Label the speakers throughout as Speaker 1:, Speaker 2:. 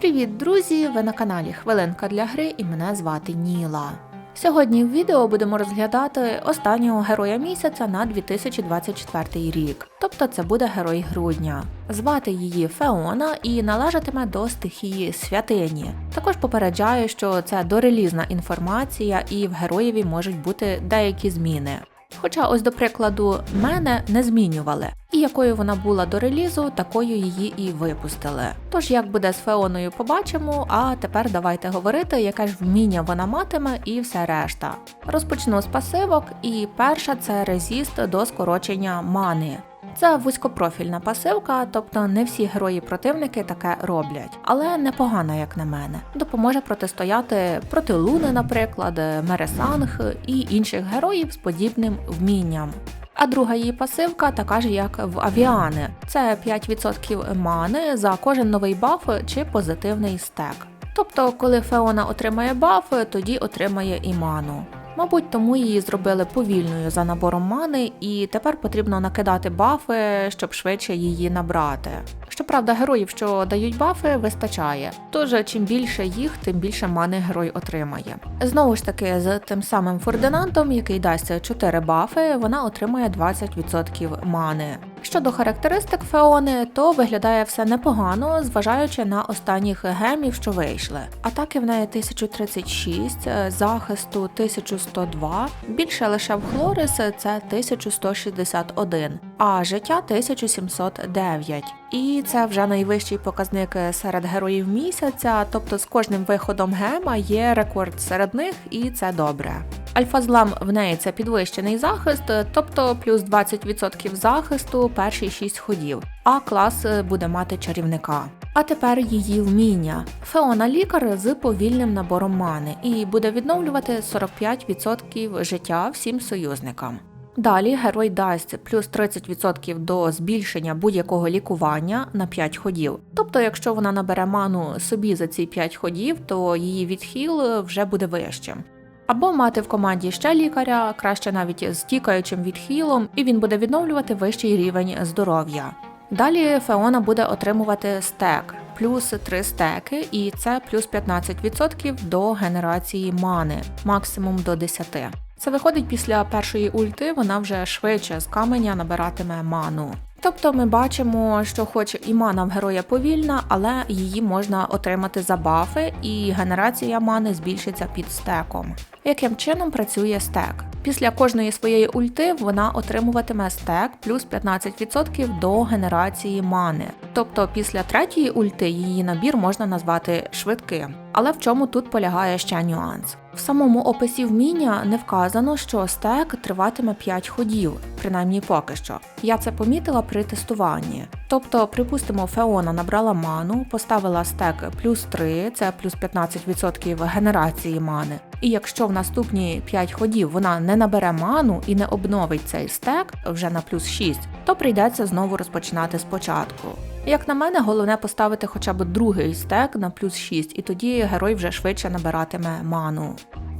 Speaker 1: Привіт, друзі! Ви на каналі Хвилинка для гри і мене звати Ніла. Сьогодні в відео будемо розглядати останнього героя місяця на 2024 рік, тобто це буде герой грудня. Звати її Феона і належатиме до стихії святині. Також попереджаю, що це дорелізна інформація і в героєві можуть бути деякі зміни. Хоча, ось до прикладу, мене не змінювали, і якою вона була до релізу, такою її і випустили. Тож як буде з Феоною, побачимо. А тепер давайте говорити, яке ж вміння вона матиме і все решта. Розпочну з пасивок, і перша це резіст до скорочення мани. Це вузькопрофільна пасивка, тобто не всі герої-противники таке роблять, але непогана, як на мене. Допоможе протистояти проти Луни, наприклад, Мересанг і інших героїв з подібним вмінням. А друга її пасивка така ж, як в Авіани. Це 5% мани за кожен новий баф чи позитивний стек. Тобто, коли Феона отримає баф, тоді отримає і ману. Мабуть, тому її зробили повільною за набором мани, і тепер потрібно накидати бафи, щоб швидше її набрати. Щоправда, героїв, що дають бафи, вистачає. Тож, чим більше їх, тим більше мани герой отримає. Знову ж таки, з тим самим Фердинандом, який дасть 4 бафи, вона отримує 20% мани. Щодо характеристик Феони, то виглядає все непогано, зважаючи на останніх гемів, що вийшли. Атаки в неї 1036, захисту 1102, більше лише в Хлорис це 1161, а життя 1709. І це вже найвищий показник серед героїв місяця, тобто з кожним виходом гема є рекорд серед них, і це добре. Альфа-злам в неї це підвищений захист, тобто плюс 20% захисту перші 6 ходів, а клас буде мати чарівника. А тепер її вміння. Феона лікар з повільним набором мани і буде відновлювати 45% життя всім союзникам. Далі герой дасть плюс 30% до збільшення будь-якого лікування на 5 ходів. Тобто, якщо вона набере ману собі за ці 5 ходів, то її відхил вже буде вищим. Або мати в команді ще лікаря, краще навіть з тікаючим відхилом, і він буде відновлювати вищий рівень здоров'я. Далі Феона буде отримувати стек, плюс 3 стеки, і це плюс 15% до генерації мани, максимум до 10. Це виходить після першої ульти, вона вже швидше з каменя набиратиме ману. Тобто ми бачимо, що хоч і мана в героя повільна, але її можна отримати за бафи, і генерація мани збільшиться під стеком. Яким чином працює стек? Після кожної своєї ульти вона отримуватиме стек плюс 15% до генерації мани. Тобто після третьої ульти її набір можна назвати швидким. Але в чому тут полягає ще нюанс? В самому описі вміння не вказано, що стек триватиме 5 ходів, принаймні поки що. Я це помітила при тестуванні. Тобто, припустимо, Феона набрала ману, поставила стек плюс 3, це плюс 15% генерації мани. І якщо в наступні 5 ходів вона не набере ману і не обновить цей стек вже на плюс 6, то прийдеться знову розпочинати спочатку. Як на мене, головне поставити хоча б другий стек на плюс 6, і тоді герой вже швидше набиратиме ману.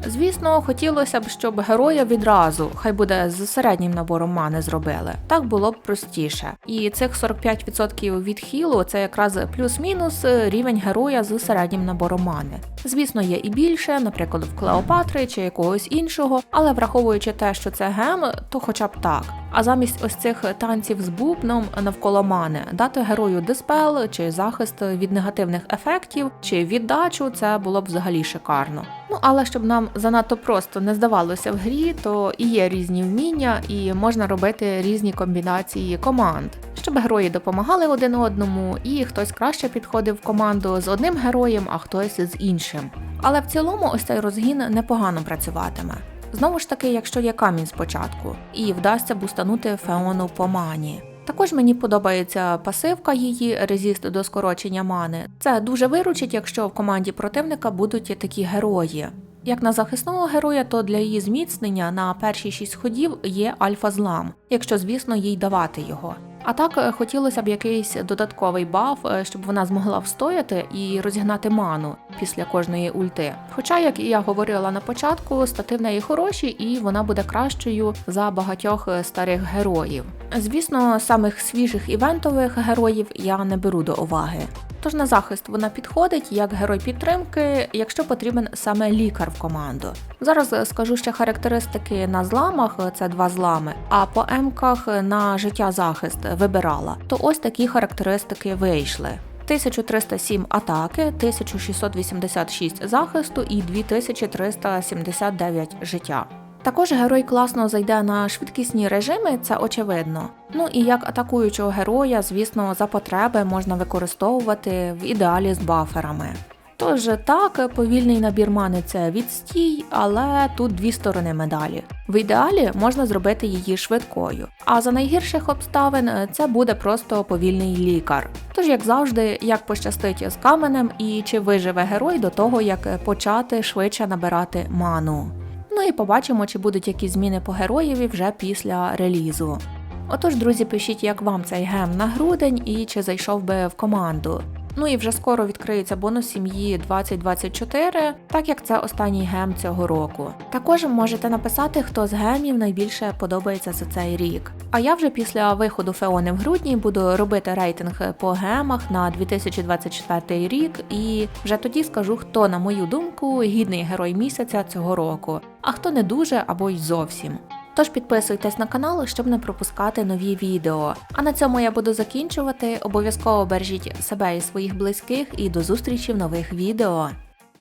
Speaker 1: Звісно, хотілося б, щоб героя відразу, хай буде з середнім набором мани зробили. Так було б простіше. І цих 45% від хілу це якраз плюс-мінус рівень героя з середнім набором мани. Звісно, є і більше, наприклад, в Клеопатри чи якогось іншого, але враховуючи те, що це гем, то хоча б так. А замість ось цих танців з бубном навколо мани дати герою диспел чи захист від негативних ефектів, чи віддачу це було б взагалі шикарно. Ну але щоб нам занадто просто не здавалося в грі, то і є різні вміння, і можна робити різні комбінації команд. Щоб герої допомагали один одному, і хтось краще підходив в команду з одним героєм, а хтось з іншим. Але в цілому ось цей розгін непогано працюватиме. Знову ж таки, якщо є камінь спочатку, і вдасться бустанути Феону по мані. Також мені подобається пасивка її резіст до скорочення мани. Це дуже виручить, якщо в команді противника будуть такі герої. Як на захисного героя, то для її зміцнення на перші шість ходів є альфа-злам, якщо, звісно, їй давати його. А так е, хотілося б якийсь додатковий баф, е, щоб вона змогла встояти і розігнати ману після кожної ульти. Хоча, як і я говорила на початку, стати в неї хороші, і вона буде кращою за багатьох е, старих героїв. Звісно, самих свіжих івентових героїв я не беру до уваги. Тож на захист вона підходить як герой підтримки, якщо потрібен саме лікар в команду. Зараз е, скажу ще характеристики на зламах, е, це два злами, а по емках на життя захист вибирала. То ось такі характеристики вийшли. 1307 атаки, 1686 захисту і 2379 життя. Також герой класно зайде на швидкісні режими, це очевидно. Ну і як атакуючого героя, звісно, за потреби можна використовувати в ідеалі з баферами. Тож так, повільний набір мани це відстій, але тут дві сторони медалі. В ідеалі можна зробити її швидкою, а за найгірших обставин це буде просто повільний лікар. Тож, як завжди, як пощастить з каменем і чи виживе герой до того, як почати швидше набирати ману. Ну і побачимо, чи будуть якісь зміни по героєві вже після релізу. Отож, друзі, пишіть, як вам цей гем на грудень і чи зайшов би в команду. Ну і вже скоро відкриється бонус сім'ї 2024, так як це останній гем цього року. Також можете написати, хто з гемів найбільше подобається за цей рік. А я вже після виходу Феони в грудні буду робити рейтинг по гемах на 2024 рік, і вже тоді скажу, хто, на мою думку, гідний герой місяця цього року, а хто не дуже або й зовсім. Тож підписуйтесь на канал, щоб не пропускати нові відео. А на цьому я буду закінчувати. Обов'язково бережіть себе і своїх близьких і до зустрічі в нових відео.